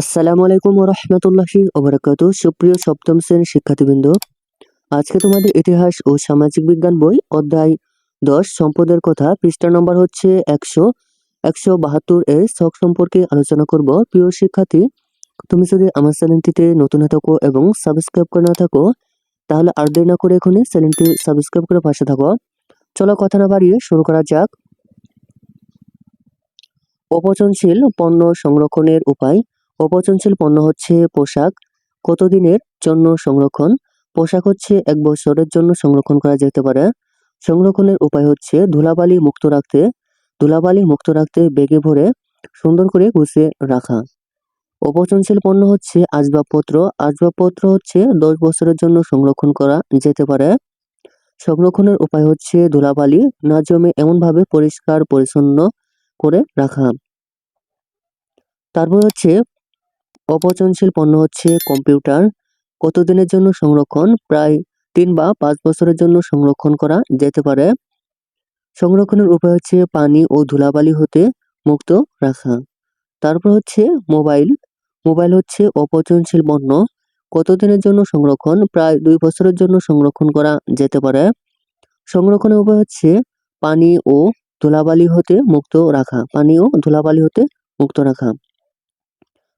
আসসালামু আলাইকুম রহমতুল্লাহি ওবরাকাত সুপ্রিয় সপ্তম শ্রেণির শিক্ষার্থীবৃন্দ, আজকে তোমাদের ইতিহাস ও সামাজিক বিজ্ঞান বই অধ্যায় দশ, সম্পদের কথা। পৃষ্ঠা নম্বর হচ্ছে একশো একশো বাহাত্তর এর শখ সম্পর্কে আলোচনা করব। প্রিয় শিক্ষার্থী, তুমি যদি আমার চ্যানেলটিতে নতুন হয়ে থাকো এবং সাবস্ক্রাইব করে না থাকো, তাহলে আর দেরি না করে এখনই চ্যানেলটি সাবস্ক্রাইব করে পাশে থাকো। চলো কথা না বাড়িয়ে শুরু করা যাক। অপচনশীল পণ্য সংরক্ষণের উপায় অপচনশীল পণ্য হচ্ছে পোশাক। কতদিনের জন্য সংরক্ষণ? পোশাক হচ্ছে এক বছরের জন্য সংরক্ষণ করা যেতে পারে। সংরক্ষণের উপায় হচ্ছে ধুলাবালি মুক্ত রাখতে। ধুলাবালি মুক্ত রাখতে বেগে ভরে সুন্দর করে গুছিয়ে রাখা। অপচনশীল পণ্য হচ্ছে আসবাবপত্র। আসবাবপত্র হচ্ছে দশ বছরের জন্য সংরক্ষণ করা যেতে পারে। সংরক্ষণের উপায় হচ্ছে ধুলাবালি না জমে এমনভাবে পরিষ্কার পরিচ্ছন্ন করে রাখা। তারপর হচ্ছে অপচনশীল পণ্য হচ্ছে কম্পিউটার। কতদিনের জন্য সংরক্ষণ? প্রায় তিন বা পাঁচ বছরের জন্য সংরক্ষণ করা যেতে পারে। সংরক্ষণের উপায় হচ্ছে পানি ও ধুলাবালি হতে মুক্ত রাখা। তারপর হচ্ছে মোবাইল। মোবাইল হচ্ছে অপচনশীল পণ্য। কতদিনের জন্য সংরক্ষণ? প্রায় দুই বছরের জন্য সংরক্ষণ করা যেতে পারে। সংরক্ষণের উপায় হচ্ছে পানি ও ধুলাবালি হতে মুক্ত রাখা। পানি ও ধুলাবালি হতে মুক্ত রাখা।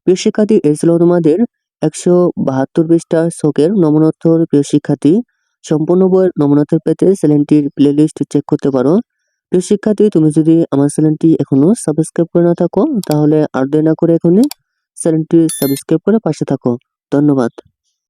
প্রিয় শিক্ষার্থী এই ছিল তোমাদের একশো বাহাত্তর পৃষ্ঠা শোকের নমনোত্তর প্রিয় শিক্ষার্থী। সম্পূর্ণ বইয়ের নমনোত্তর পেতে চ্যানেলটির প্লেলিস্ট চেক করতে পারো। প্রিয় শিক্ষার্থী, তুমি যদি আমার চ্যানেলটি এখনও সাবস্ক্রাইব করে না থাকো, তাহলে আর দেরি না করে এখনই চ্যানেলটি সাবস্ক্রাইব করে পাশে থাকো। ধন্যবাদ।